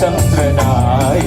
ചന്ദ്രനായ